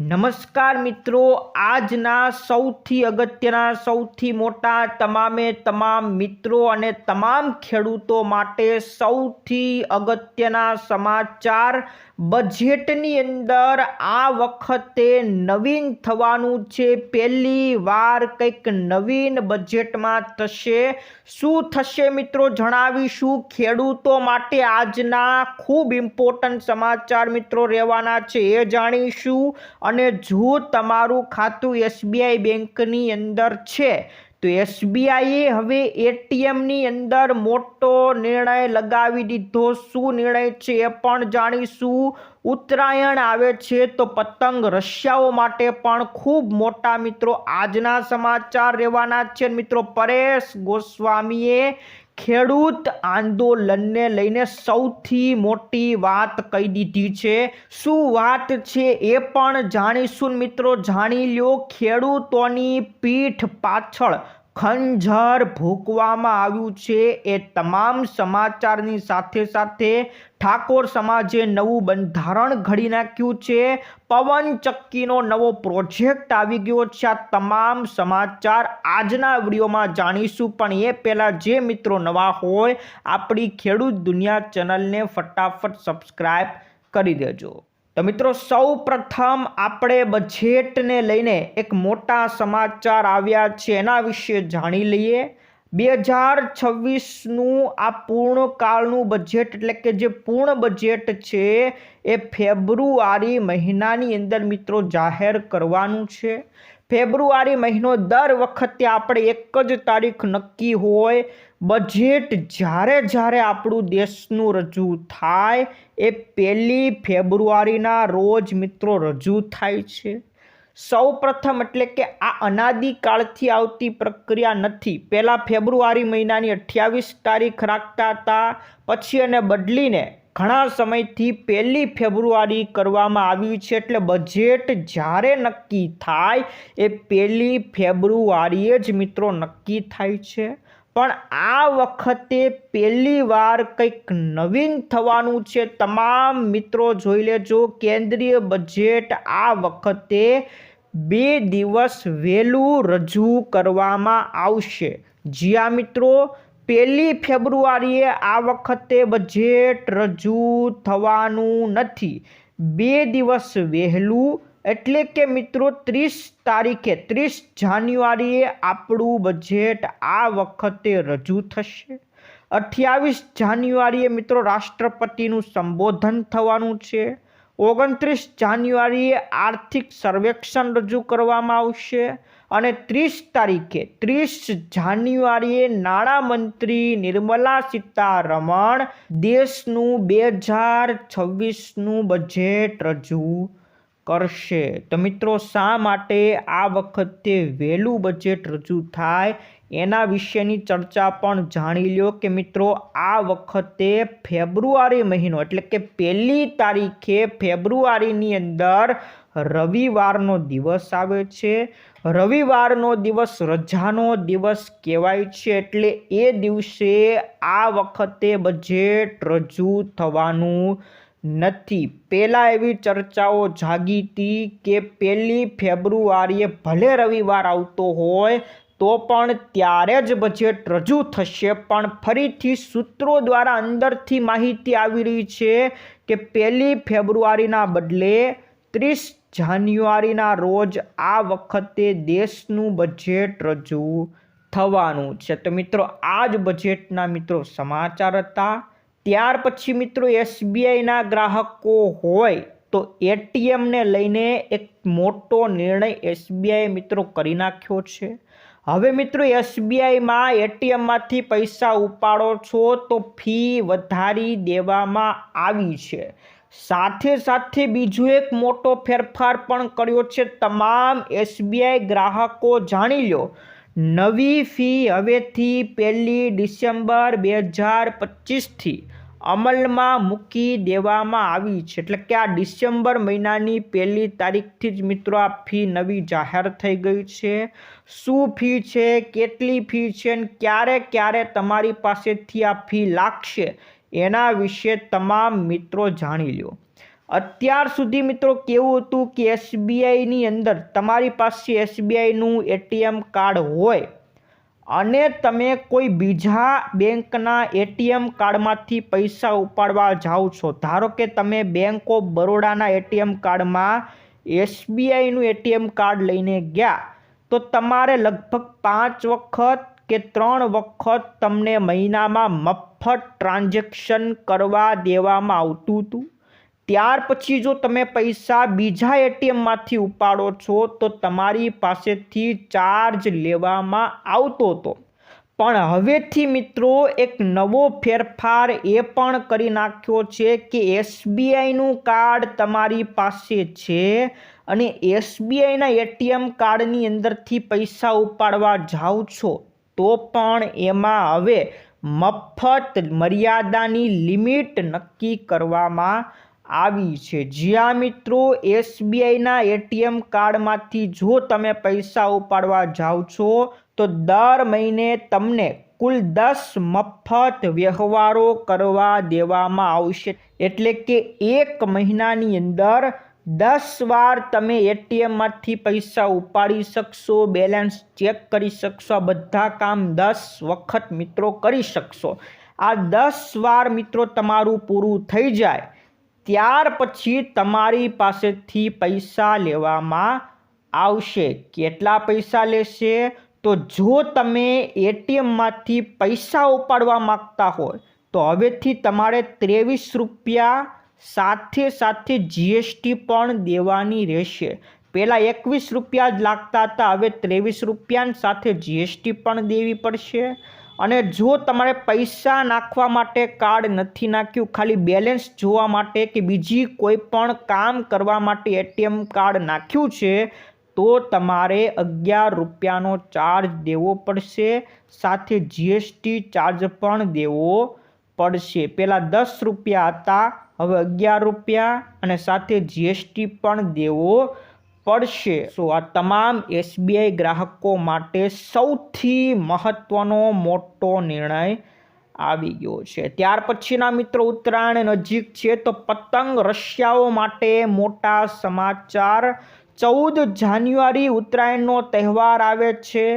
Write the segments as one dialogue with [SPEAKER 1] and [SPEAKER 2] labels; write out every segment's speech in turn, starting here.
[SPEAKER 1] નમસ્કાર મિત્રો, આજના સૌથી અગત્યના, સૌથી મોટા, તમામે તમામ મિત્રો અને તમામ ખેડૂતો માટે સૌથી અગત્યના સમાચાર બજેટની અંદર આ વખતે નવીન થવાનું છે. પહેલી વાર કંઈક નવીન બજેટમાં થશે. શું થશે મિત્રો જણાવીશું. ખેડૂતો માટે આજના ખૂબ ઇમ્પોર્ટન્ટ સમાચાર મિત્રો રહેવાના છે. એ જાણીશું. અને જો તમારું ખાતું એસબીઆઈ બેંકની અંદર છે, તો એસબીઆઈએ હવે એટીએમની અંદર મોટો નિર્ણય લગાવી દીધો. શું નિર્ણય છે એ પણ જાણીશું. ઉત્તરાયણ આવે છે તો પતંગ રશિયાઓ માટે પણ ખૂબ મોટા મિત્રો. આજના સમાચાર રહેવાના છે. મિત્રો પરેશ ગોસ્વામીએ ખેડૂત આંદોલનને લઈને સૌથી મોટી વાત કહી દીધી છે. શું વાત છે એ પણ જાણીશું મિત્રો. જાણી લો ખેડૂતોની પીઠ પાછળ ખંજર ભૂંકવામાં આવ્યું છે એ તમામ સમાચારની સાથે સાથે ઠાકોર સમાજે નવું બંધારણ ઘડી નાખ્યું છે. પવન ચક્કીનો નવો પ્રોજેક્ટ આવી ગયો છે. આ તમામ સમાચાર આજના વિડીયોમાં જાણીશું. પણ એ પહેલાં જે મિત્રો નવા હોય, આપણી ખેડૂત દુનિયા ચેનલને ફટાફટ સબસ્ક્રાઈબ કરી દેજો. તો મિત્રો સૌ પ્રથમ આપણે બજેટને લઈને એક મોટા સમાચાર આવ્યા છે. એના વિશે જાણી લઈએ. બે હજાર છવ્વીસનું આ પૂર્ણકાળનું બજેટ, એટલે કે જે પૂર્ણ બજેટ છે, એ ફેબ્રુઆરી મહિનાની અંદર મિત્રો જાહેર કરવાનું છે. ફેબ્રુઆરી મહિનો દર વખતે આપણે એક જ તારીખ નક્કી હોય. બજેટ જ્યારે જ્યારે આપણું દેશનું રજૂ થાય, એ પહેલી ફેબ્રુઆરીના રોજ મિત્રો રજૂ થાય છે. સૌ પ્રથમ એટલે કે આ અનાદિકાળથી આવતી પ્રક્રિયા નથી. પહેલાં ફેબ્રુઆરી મહિનાની અઠ્યાવીસ તારીખ રાખતા હતા, પછી એને બદલીને ઘણા સમયથી પહેલી ફેબ્રુઆરી કરવામાં આવ્યું છે એટલે બજેટ જ્યારે નક્કી થાય, એ પહેલી ફેબ્રુઆરીએ જ મિત્રો નક્કી થાય છે. પણ આ વખતે પહેલી વાર કંઈક નવીન થવાનું છે. તમામ મિત્રો જોઈ લેજો, કેન્દ્રીય બજેટ આ વખતે બે દિવસ વહેલું રજૂ કરવામાં આવશે. જ્યાં મિત્રો, પહેલી ફેબ્રુઆરીએ આ વખતે બજેટ રજૂ થવાનું નથી. બે દિવસ વહેલું એટલે કે મિત્રો ત્રીસ તારીખે, ત્રીસ જાન્યુઆરીએ આપણું બજેટ આ વખતે રજૂ થશે. અઠ્યાવીસ જાન્યુઆરીએ મિત્રો રાષ્ટ્રપતિનું સંબોધન થવાનું છે. ઓગણત્રીસ જાન્યુઆરીએ આર્થિક સર્વેક્ષણ રજૂ કરવામાં આવશે અને ત્રીસ તારીખે, ત્રીસ જાન્યુઆરીએ નાણામંત્રી નિર્મલા સીતારમણ દેશનું બે હજાર છવ્વીસનું બજેટ રજૂ કરશે. તો મિત્રો, શા માટે આ વખતે વહેલું બજેટ રજૂ થાય? એના વિશેની ચર્ચા પણ જાણી લો કે મિત્રો, આ વખતે ફેબ્રુઆરી મહિનો, એટલે કે પહેલી તારીખે ફેબ્રુઆરીની અંદર રવિવારનો દિવસ આવે છે. રવિવારનો દિવસ રજાનો દિવસ કહેવાય છે, એટલે એ દિવસે આ વખતે બજેટ રજૂ થવાનું નથી. પહેલાં એવી ચર્ચાઓ જાગી હતી કે પહેલી ફેબ્રુઆરીએ ભલે રવિવાર આવતો હોય, તો પણ ત્યારે જ બજેટ રજૂ થશે. પણ ફરીથી સૂત્રો દ્વારા અંદરથી માહિતી આવી રહી છે કે પહેલી ફેબ્રુઆરીના બદલે ત્રીસ જાન્યુઆરીના રોજ આ વખતે દેશનું બજેટ રજૂ થવાનું છે. તો મિત્રો, આ જ બજેટના મિત્રો સમાચાર હતા. ત્યાર પછી મિત્રો એસબીઆઈના ગ્રાહકો હોય તો એટીએમને લઈને એક મોટો નિર્ણય એસબીઆઈ મિત્રો કરી નાખ્યો છે. હવે મિત્રો એસબીઆઈમાં એટીએમમાંથી પૈસા ઉપાડો છો તો ફી વધારી દેવામાં આવી છે. સાથે સાથે બીજો એક મોટો ફેરફાર પણ કર્યો છે. તમામ એસબીઆઈ ગ્રાહકો જાણી લો નવી ફી હવેથી પહેલી ડિસેમ્બર બે હજાર પચીસથી અમલમાં મૂકી દેવામાં આવી છે. એટલે કે આ ડિસેમ્બર મહિનાની પહેલી તારીખથી જ મિત્રો આ ફી નવી જાહેર થઈ ગઈ છે. શું ફી છે, કેટલી ફી છે અને ક્યારે ક્યારે તમારી પાસેથી આ ફી લાગશે એના વિશે તમામ મિત્રો જાણી લો અત્યાર સુધી મિત્રો કેવું હતું કે એસબીઆઈની અંદર તમારી પાસે એસબીઆઈનું એટીએમ કાર્ડ હોય અને તમે કોઈ બીજા બેંકના એટીએમ કાર્ડમાંથી પૈસા ઉપાડવા જાઓ છો, ધારો કે તમે બેંક ઓફ બરોડાના એટીએમ કાર્ડમાં એસબીઆઈનું એટીએમ કાર્ડ લઈને ગયા, તો તમારે લગભગ પાંચ વખત કે ત્રણ વખત તમને મહિનામાં મફત ટ્રાન્ઝેક્શન કરવા દેવામાં આવતું હતું? ત્યાર પછી જો તમે પૈસા બીજા એટીએમમાંથી ઉપાડો છો, તો તમારી પાસેથી ચાર્જ લેવામાં આવતો હતો. પણ હવેથી મિત્રો, એક નવો ફેરફાર એ પણ કરી નાખ્યો છે કે એસબીઆઈનું કાર્ડ તમારી પાસે છે અને એસબીઆઈના એટીએમ કાર્ડની અંદરથી પૈસા ઉપાડવા જાઓ છો, તો પણ એમાં હવે મફત મર્યાદાની લિમિટ નક્કી કરવામાં આવી છે. જ્યાં મિત્રો, એસબીઆઈના એટીએમ કાર્ડમાંથી જો તમે પૈસા ઉપાડવા જાઓ છો, તો દર મહિને તમને કુલ દસ મફત વ્યવહારો કરવા દેવામાં આવશે. એટલે કે એક મહિનાની અંદર દસ વાર તમે એટીએમમાંથી પૈસા ઉપાડી શકશો, બેલેન્સ ચેક કરી શકશો બધા કામ દસ વખત મિત્રો કરી શકશો. આ દસ વાર મિત્રો તમારું પૂરું થઈ જાય. ત્યાર પછી તમારી પાસેથી પૈસા લેવામાં આવશે. કેટલા પૈસા લેશે? તો જો તમે એટીએમમાંથી પૈસા ઉપાડવા માગતા હોય, તો હવેથી તમારે ત્રેવીસ રૂપિયા સાથે સાથે જીએસટી પણ દેવાની રહેશે. પહેલાં એકવીસ રૂપિયા જ લાગતા હતા, હવે ત્રેવીસ રૂપિયાની સાથે જીએસટી પણ દેવી પડશે. અને જો તમારે પૈસા નાખવા માટે કાર્ડ નથી નાખ્યું, ખાલી બેલેન્સ જોવા માટે કે બીજી કોઈ પણ કામ કરવા માટે એટીએમ કાર્ડ નાખ્યું છે, તો તમારે અગિયાર રૂપિયાનો ચાર્જ દેવો પડશે. સાથે જીએસટી ચાર્જ પણ દેવો પડશે. પહેલાં દસ રૂપિયા હતા, હવે અગિયાર રૂપિયા અને સાથે જીએસટી પણ દેવો પડશે. સો આ તમામ એસબીઆઈ ગ્રાહકો માટે સૌથી મહત્ત્વનો મોટો નિર્ણય આવી ગયો છે. ત્યાર પછીના મિત્રો, ઉત્તરાયણ નજીક છે તો પતંગ રશિયાઓ માટે મોટા સમાચાર. ચૌદ જાન્યુઆરી ઉત્તરાયણનો તહેવાર આવે છે.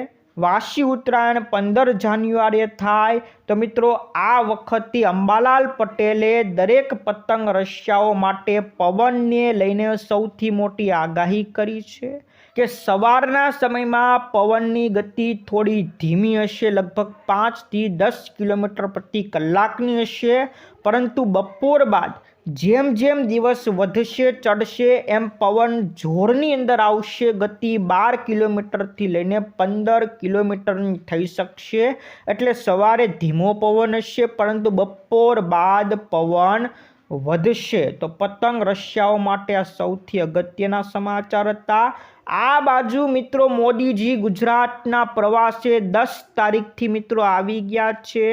[SPEAKER 1] વાસી ઉત્તરાયણ પંદર જાન્યુઆરીએ થાય. તો મિત્રો, આ વખતે અંબાલાલ પટેલે દરેક પતંગ રશિયાઓ માટે પવનને લઈને સૌથી મોટી આગાહી કરી છે કે સવારના સમયમાં પવનની ગતિ થોડી ધીમી હશે, લગભગ પાંચથી દસ કિલોમીટર પ્રતિ કલાકની હશે. પરંતુ બપોર બાદ જેમ જેમ દિવસ વધશે, ચડશે, એમ પવન જોરની અંદર આવશે. ગતિ બાર કિલોમીટરથી લઈને પંદર કિલોમીટરની થઈ શકશે. એટલે સવારે ધીમો પવન હશે, પરંતુ બપોર બાદ પવન વધશે. તો પતંગ રશિયાઓ માટે આ સૌથી અગત્યના સમાચાર હતા. આ બાજુ મિત્રો મોદીજી ગુજરાતના પ્રવાસે દસ તારીખથી મિત્રો આવી ગયા છે.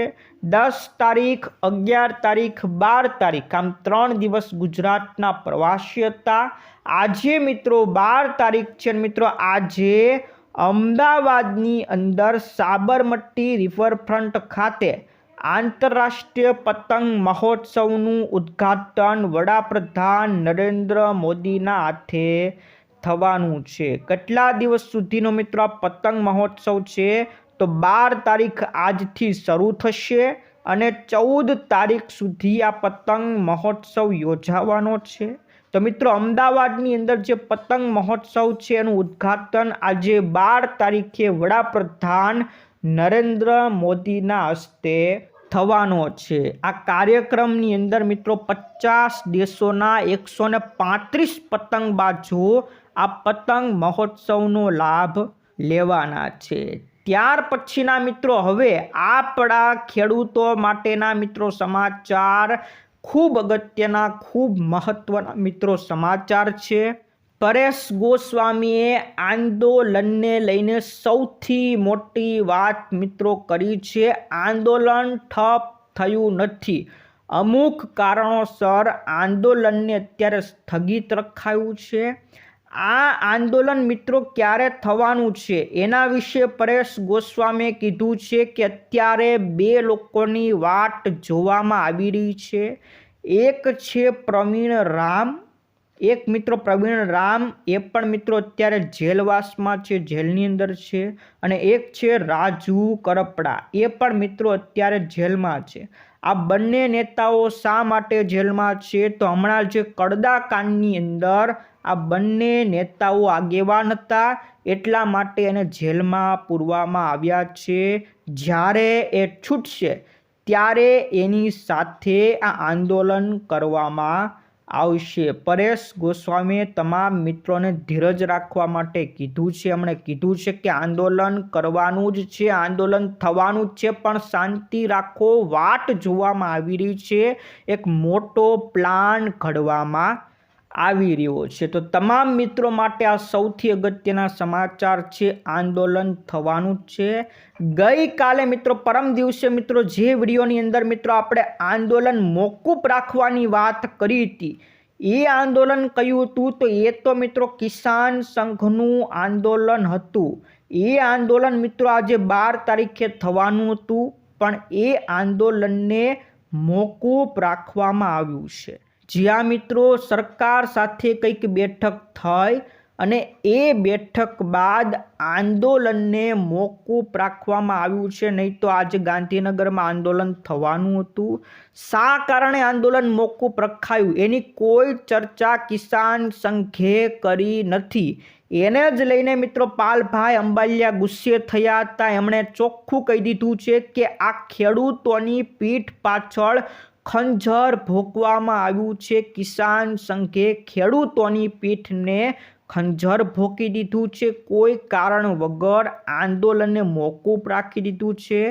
[SPEAKER 1] દસ તારીખ, અગિયાર તારીખ, બાર તારીખ આમ ત્રણ દિવસ ગુજરાતના પ્રવાસી હતા. આજે મિત્રો બાર તારીખ છે મિત્રો આજે અમદાવાદની અંદર સાબરમતી રિવરફ્રન્ટ ખાતે આંતરરાષ્ટ્રીય પતંગ મહોત્સવનું ઉદ્ઘાટન વડાપ્રધાન નરેન્દ્ર મોદીના હાથે થવાનું છે. કેટલા દિવસ સુધીનો મિત્રો આ પતંગ મહોત્સવ છે? તો બાર તારીખ આજથી શરૂ થશે અને ચૌદ તારીખ સુધી આ પતંગ મહોત્સવ યોજાવાનો છે. તો મિત્રો, અમદાવાદની અંદર જે પતંગ મહોત્સવ છે એનું ઉદ્ઘાટન આજે બાર તારીખે વડાપ્રધાન નરેન્દ્ર મોદીના હસ્તે થવાનો છે. આ કાર્યક્રમની અંદર મિત્રો પચાસ દેશોના એકસો પાંત્રીસ પતંગબાજો આ પતંગ મહોત્સવનો લાભ લેવાના છે. ત્યાર પછીના મિત્રો, હવે આપણા ખેડૂતો માટેના મિત્રો સમાચાર ખૂબ અગત્યના, ખૂબ મહત્ત્વના મિત્રો સમાચાર છે. પરેશ ગોસ્વામીએ આંદોલનને લઈને સૌથી મોટી વાત મિત્રો કરી છે. આંદોલન ઠપ થયું નથી. અમુક કારણોસર આંદોલનને અત્યારે સ્થગિત રખાયું છે. આ આંદોલન મિત્રો ક્યારે થવાનું છે? એના વિશે પરેશ ગોસ્વામીએ કીધું છે કે અત્યારે બે લોકોની વાટ જોવામાં આવી રહી છે. એક છે પ્રવીણ રામ, એક મિત્રો પ્રવીણ રામ, એ પણ મિત્રો અત્યારે જેલવાસમાં છે, જેલની અંદર છે. અને એક છે રાજુ કરપડા, એ પણ મિત્રો અત્યારે જેલમાં છે. આ બંને નેતાઓ શા માટે જેલમાં છે? તો હમણાં જે કડદા કાંડની અંદર આ બંને નેતાઓ આગેવાન હતા. એટલા માટે એને જેલમાં પૂરવામાં આવ્યા છે. જ્યારે એ છૂટશે, ત્યારે એની સાથે આ આંદોલન કરવામાં આવશે. પરેશ ગોસ્વામીએ તમામ મિત્રોને ધીરજ રાખવા માટે કીધું છે. એમણે કીધું છે કે આંદોલન કરવાનું જ છે, આંદોલન થવાનું જ છે, પણ શાંતિ રાખો. વાટ જોવામાં આવી રહી છે. એક મોટો પ્લાન ઘડવામાં આવી રહ્યો છે. તો તમામ મિત્રો માટે આ સૌથી અગત્યના સમાચાર છે, આંદોલન થવાનું છે. ગઈકાલે મિત્રો, પરમ દિવસે મિત્રો, જે વિડીયોની અંદર મિત્રો આપણે આંદોલન મોકૂફ રાખવાની વાત કરી હતી, એ આંદોલન કયું હતું? તો એ તો મિત્રો કિસાન સંઘનું આંદોલન હતું. એ આંદોલન મિત્રો આજે બાર તારીખે થવાનું હતું, પણ એ આંદોલનને મોકૂફ રાખવામાં આવ્યું છે. જ્યાં મિત્રો સરકાર સાથે કંઈક બેઠક થઈ અને એ બેઠક બાદ આંદોલનને મોકૂફ રાખવામાં આવ્યું છે. નહીં તો આજે ગાંધીનગરમાં આંદોલન થવાનું હતું. શા કારણે આંદોલન મોકૂફ રખાયું? એની કોઈ ચર્ચા કિસાન સંઘે કરી નથી. એને જ લઈને મિત્રો પાલભાઈ અંબાલિયા ગુસ્સે થયા હતા. એમણે ચોખ્ખું કહી દીધું છે કે આ ખેડૂતોની પીઠ પાછળ ખંજર ભોકવામાં આવ્યું છે. કિસાન સંઘે ખેડૂતોની પીઠને ખંજર ભોકી દીધું છે. કોઈ કારણ વગર આંદોલનને મોકૂફ રાખી દીધું છે.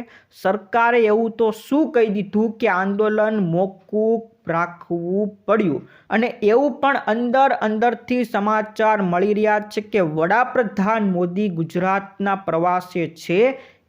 [SPEAKER 1] સરકારે એવું તો શું કહી દીધું કે આંદોલન મોકૂફ રાખવું પડ્યું? અને એવું પણ અંદર અંદરથી સમાચાર મળી રહ્યા છે કે વડાપ્રધાન મોદી ગુજરાતના પ્રવાસે છે.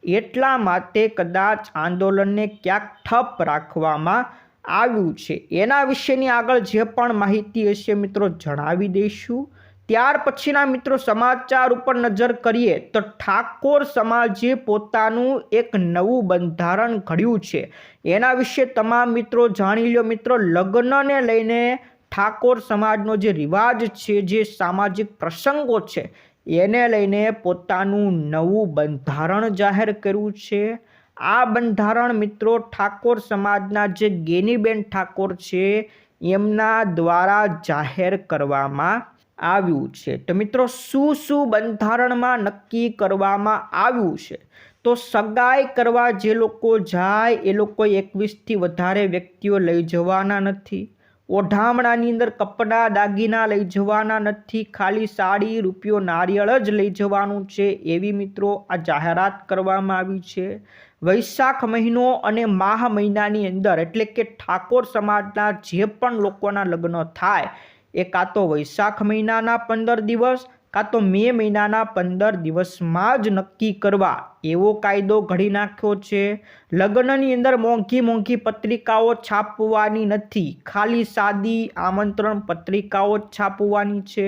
[SPEAKER 1] એટલા માટે કદાચ આંદોલનને ક્યાંક ઠપ રાખવામાં આવ્યું છે. એના વિશેની આગળ જે પણ માહિતી હશે મિત્રો જણાવી દઈશું. ત્યાર પછીના મિત્રો સમાચાર ઉપર નજર કરીએ તો ઠાકોર સમાજે પોતાનું એક નવું બંધારણ ઘડ્યું છે. એના વિશે તમામ મિત્રો જાણી લો મિત્રો, લગ્નને લઈને ઠાકોર સમાજનો જે રિવાજ છે, જે સામાજિક પ્રસંગો છે, એને લઈને પોતાનું નવું બંધારણ જાહેર કર્યું છે. આ બંધારણ મિત્રો ઠાકોર સમાજના જે ગેનીબેન ઠાકોર છે, એમના દ્વારા જાહેર કરવામાં આવ્યું છે. તો મિત્રો, શું શું બંધારણમાં નક્કી કરવામાં આવ્યું છે? તો સગાઈ કરવા જે લોકો જાય, એ લોકો એકવીસથી વધારે વ્યક્તિઓ લઈ જવાના નથી. ઓઢામણાની અંદર કપડાં દાગીના લઈ જવાના નથી. ખાલી સાડી, રૂપિયો, નારિયેળ જ લઈ જવાનું છે એવી મિત્રો આ જાહેરાત કરવામાં આવી છે. વૈશાખ મહિનો અને માહ મહિનાની અંદર એટલે કે ઠાકોર સમાજના જે પણ લોકોના લગ્ન થાય, એ કાં તો વૈશાખ મહિનાના પંદર દિવસ, કાં તો મે મહિનાના પંદર દિવસમાં જ નક્કી કરવા એવો કાયદો ઘડી નાખ્યો છે. લગ્નની અંદર મોંઘી મોંઘી પત્રિકાઓ છાપવાની નથી, ખાલી સાદી આમંત્રણ પત્રિકાઓ છાપવાની છે.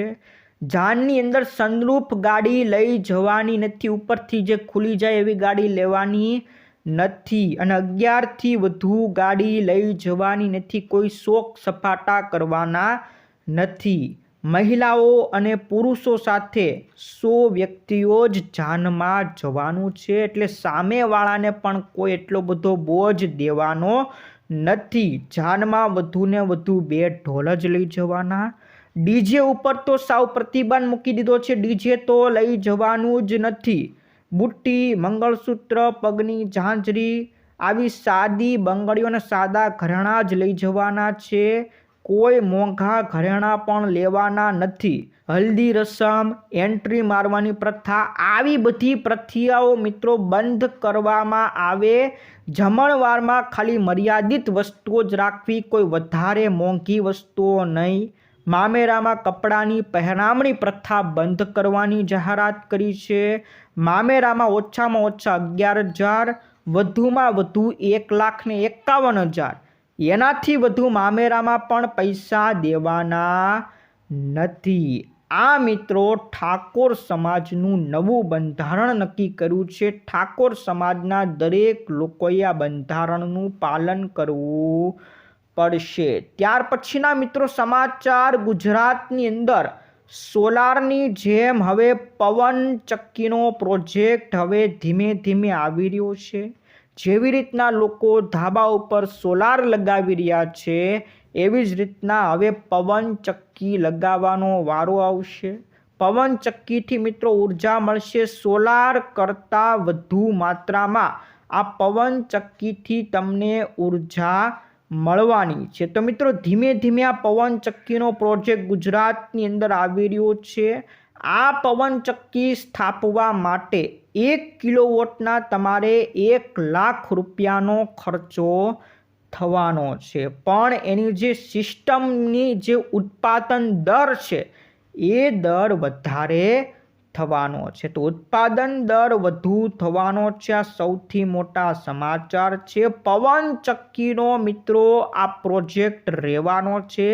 [SPEAKER 1] જાનની અંદર સનરૂફ ગાડી લઈ જવાની નથી, ઉપરથી જે ખુલી જાય એવી ગાડી લેવાની નથી અને અગિયારથી વધુ ગાડી લઈ જવાની નથી. કોઈ શોક સપાટા કરવાના નથી. મહિલાઓ અને પુરુષો સાથે સો વ્યક્તિઓ જ જાનમાં જવાનું છે. એટલે સામેવાળાને પણ કોઈ એટલો બધો બોજ દેવાનો નથી. જાનમાં વધુને વધુ બે ઢોલ જ લઈ જવાના. ડીજે ઉપર તો સાવ પ્રતિબંધ મૂકી દીધો છે. ડીજે તો લઈ જવાનું જ નથી. બુટ્ટી, મંગળસૂત્ર, પગની ઝાંઝરી આવી સાદી બંગડીઓ અને સાદા ઘરેણાં જ લઈ જવાના છે. કોઈ મોંઘા ઘરેણાં પણ લેવાના નથી. હલ્દી રસમ, એન્ટ્રી મારવાની પ્રથા, આવી બધી પ્રથિયાઓ મિત્રો બંધ કરવામાં આવે. જમણવારમાં ખાલી મર્યાદિત વસ્તુઓ જ રાખવી, કોઈ વધારે મોંઘી વસ્તુઓ નહીં. મામેરામાં કપડાની પહેરામણી પ્રથા બંધ કરવાની જાહેરાત કરી છે. મામેરામાં ઓછામાં ઓછા અગિયાર હજાર, વધુમાં વધુ એક લાખ ને એકાવન હજાર. એનાથી વધુ મામેરામાં પણ પૈસા દેવાના નથી. આ મિત્રો ઠાકોર સમાજનું નવું બંધારણ નક્કી કર્યું છે. ઠાકોર સમાજના દરેક લોકોએ આ બંધારણનું પાલન કરવું પડશે. ત્યાર પછીના મિત્રો સમાચાર ગુજરાતની અંદર. સોલારની જેમ હવે પવન ચક્કીનો પ્રોજેક્ટ હવે ધીમે ધીમે આવી રહ્યો છે. જેવી રીતના લોકો ધાબા ઉપર સોલાર લગાવી રહ્યા છે, એવી જ રીતના હવે પવન ચક્કી લગાવવાનો વારો આવશે. પવન ચક્કીથી મિત્રો ઊર્જા મળશે સોલાર કરતાં વધુ માત્રામાં. આ પવન ચક્કીથી તમને ઊર્જા મળવાની છે. તો મિત્રો, ધીમે ધીમે આ પવનચક્કીનો પ્રોજેક્ટ ગુજરાતની અંદર આવી રહ્યો છે. આ પવનચક્કી સ્થાપવા માટે એક કિલોવોટના તમારે એક લાખ રૂપિયાનો ખર્ચો થવાનો છે. પણ એની જે સિસ્ટમની જે ઉત્પાદન દર છે, એ દર વધારે થવાનો છે. તો ઉત્પાદન દર વધુ થવાનો છે. આ સૌથી મોટા સમાચાર છે. પવન ચક્કીનો મિત્રો આ પ્રોજેક્ટ રહેવાનો છે.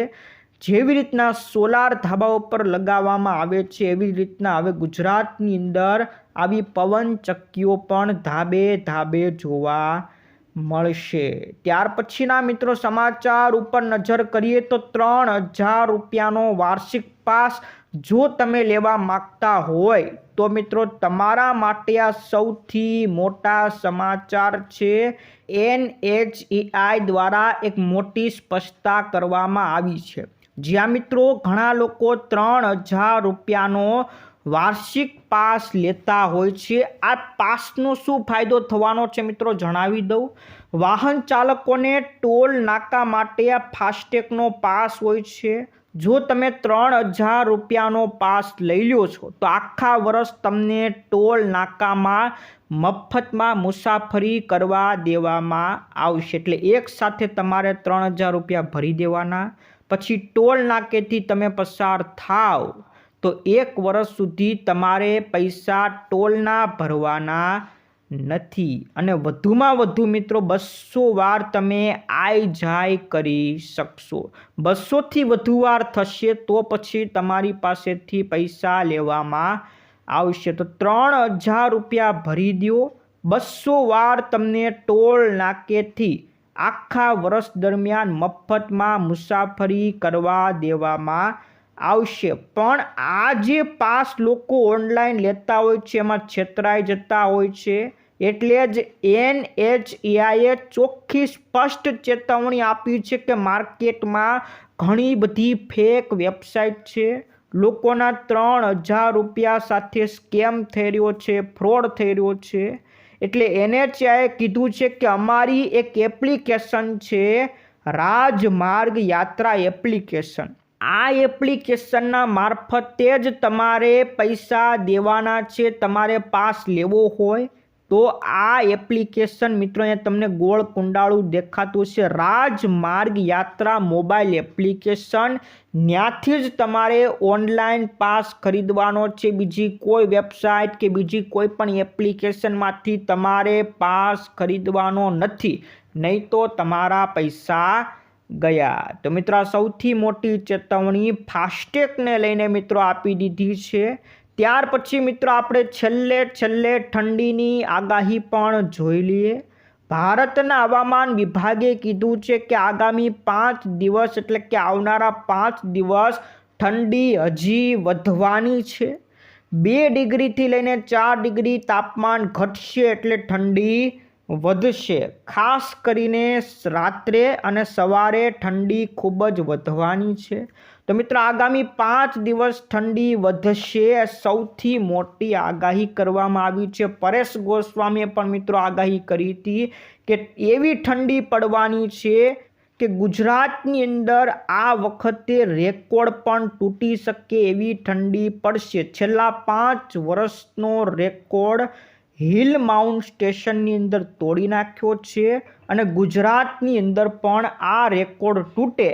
[SPEAKER 1] જેવી રીતના સોલાર ધાબા ઉપર લગાવવામાં આવે છે, એવી રીતના હવે ગુજરાતની અંદર આવી પવન ચક્કીઓ પણ ધાબે ધાબે જોવા મળશે. ત્યાર પછીના મિત્રો સમાચાર ઉપર નજર કરીએ તો ત્રણ હજાર રૂપિયાનો વાર્ષિક પાસ જો તમે લેવા માગતા હોય તો મિત્રો તમારા માટે આ સૌથી મોટા સમાચાર છે એનએચઈઆઈ દ્વારા એક મોટી સ્પષ્ટતા કરવામાં આવી છે. જ્યાં મિત્રો ઘણા લોકો ત્રણ હજાર રૂપિયાનો વાર્ષિક પાસ લેતા હોય છે. આ પાસનો શું ફાયદો થવાનો છે મિત્રો જણાવી દઉં. વાહન ચાલકોને ટોલ નાકા માટે આ ફાસ્ટેગનો પાસ હોય છે. જો તમે ત્રણ હજાર રૂપિયાનો પાસ લઈ લ્યો છો, તો આખા વર્ષ તમને ટોલ નાકામાં મફતમાં મુસાફરી કરવા દેવામાં આવશે. એટલે એક સાથે તમારે ત્રણ હજાર રૂપિયા ભરી દેવાના. પછી ટોલ નાકેથી તમે પસાર થાવ, તો એક વર્ષ સુધી તમારે પૈસા ટોલના ભરવાના નથી. અને વધુમાં વધુ મિત્રો, બસો વાર તમે આઈ જાય કરી શકશો. બસોથી વધુ વાર થશે તો પછી તમારી પાસેથી પૈસા લેવામાં આવશે. તો ત્રણ હજાર રૂપિયા ભરી દો બસો વાર તમને ટોલ નાકેથી આખા વર્ષ દરમિયાન મફતમાં મુસાફરી કરવા દેવામાં આવશે. પણ આ જે પાસ લોકો ઓનલાઈન લેતા હોય છે, એમાં છેતરાઈ જતા હોય છે, એટલે જ એન એચ એઆઈએ ચોખ્ખી સ્પષ્ટ ચેતવણી આપી છે કે માર્કેટમાં ઘણી બધી ફેક વેબસાઇટ છે. લોકોના ત્રણ હજાર રૂપિયા સાથે સ્કેમ થઈ રહ્યો છે ફ્રોડ થઈ રહ્યો છે. એટલે એનએચઆઈએ કીધું છે કે અમારી એક એપ્લિકેશન છે, રાજમાર્ગ યાત્રા એપ્લિકેશન આ એપ્લિકેશનના મારફતે જ તમારે પૈસા દેવાના છે, તમારે પાસ લેવો હોય તો આ એપ્લિકેશન મિત્રો તમને ગોળ કુંડાળું દેખાતું છે રાજમાર્ગ યાત્રા મોબાઈલ એપ્લિકેશન. ત્યાંથી જ તમારે ઓનલાઈન પાસ ખરીદવાનો છે. બીજી કોઈ વેબસાઇટ કે બીજી કોઈ પણ એપ્લિકેશનમાંથી તમારે પાસ ખરીદવાનો નથી. નહીં તો તમારા પૈસા ગયા. તો મિત્રો, આ સૌથી મોટી ચેતવણી ફાસ્ટેગને લઈને મિત્રો આપી દીધી છે. ત્યાર પછી મિત્રો, આપણે છેલ્લે છેલ્લે ઠંડીની આગાહી પણ જોઈ લઈએ. ભારતના હવામાન વિભાગે કીધું છે કે આગામી પાંચ દિવસ, એટલે કે આવનારા પાંચ દિવસ ઠંડી હજી વધવાની છે. બે ડિગ્રીથી લઈને ચાર ડિગ્રી તાપમાન ઘટશે એટલે ઠંડી વધશે. ખાસ કરીને રાત્રે અને સવારે ઠંડી ખૂબ જ વધવાની છે. તો મિત્રો, આગામી પાંચ દિવસ ઠંડી વધશે સૌથી મોટી આગાહી કરવામાં આવી છે. પરેશ ગોસ્વામીએ પણ મિત્રો આગાહી કરી હતી કે એવી ઠંડી પડવાની છે કે ગુજરાતની અંદર આ વખતે રેકોર્ડ પણ તૂટી શકે એવી ઠંડી પડશે. છેલ્લા પાંચ વર્ષનો રેકોર્ડ હિલ માઉન્ટ સ્ટેશનની અંદર તોડી નાખ્યો છે અને ગુજરાતની અંદર પણ આ રેકોર્ડ તૂટે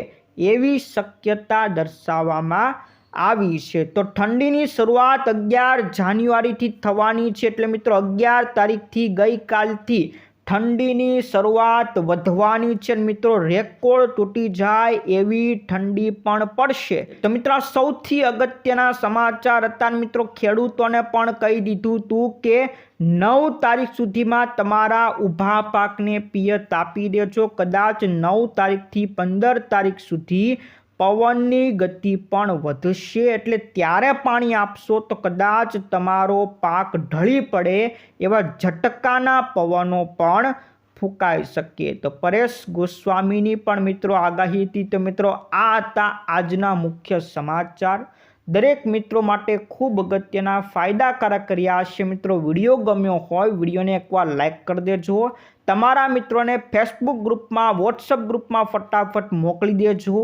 [SPEAKER 1] એવી શક્યતા દર્શાવવામાં આવી છે. તો ઠંડીની શરૂઆત અગિયાર જાન્યુઆરીથી થવાની છે. એટલે મિત્રો, અગિયાર તારીખથી ગઈકાલથી ઠંડીની શરૂઆત વધવાની છે. મિત્રો, રેકોર્ડ તૂટી જાય એવી ઠંડી પણ પડશે. તો મિત્રો, સૌથી અગત્યના સમાચાર હતા મિત્રો, ખેડૂતોને પણ કહી દીધું હતું કે નવ તારીખ સુધીમાં તમારા ઊભા પાકને પિયત આપી દેજો. કદાચ નવ તારીખથી પંદર તારીખ સુધી પવનની ગતિ પણ વધશે એટલે ત્યારે પાણી આપશો તો કદાચ તમારો પાક ઢળી પડે એવા ઝટકાના પવનો પણ ફૂંકાઈ શકીએ તો પરેશ ગોસ્વામીની પણ મિત્રો આગાહી હતી. તો મિત્રો આ હતા આજના મુખ્ય સમાચાર. દરેક મિત્રો માટે ખૂબ અગત્યના ફાયદાકારક રહ્યા છે. મિત્રો વીડિયો ગમ્યો હોય વિડીયોને એકવાર લાઇક કરી દેજો. તમારા મિત્રોને ફેસબુક ગ્રુપમાં વોટ્સઅપ ગ્રુપમાં ફટાફટ મોકલી દેજો.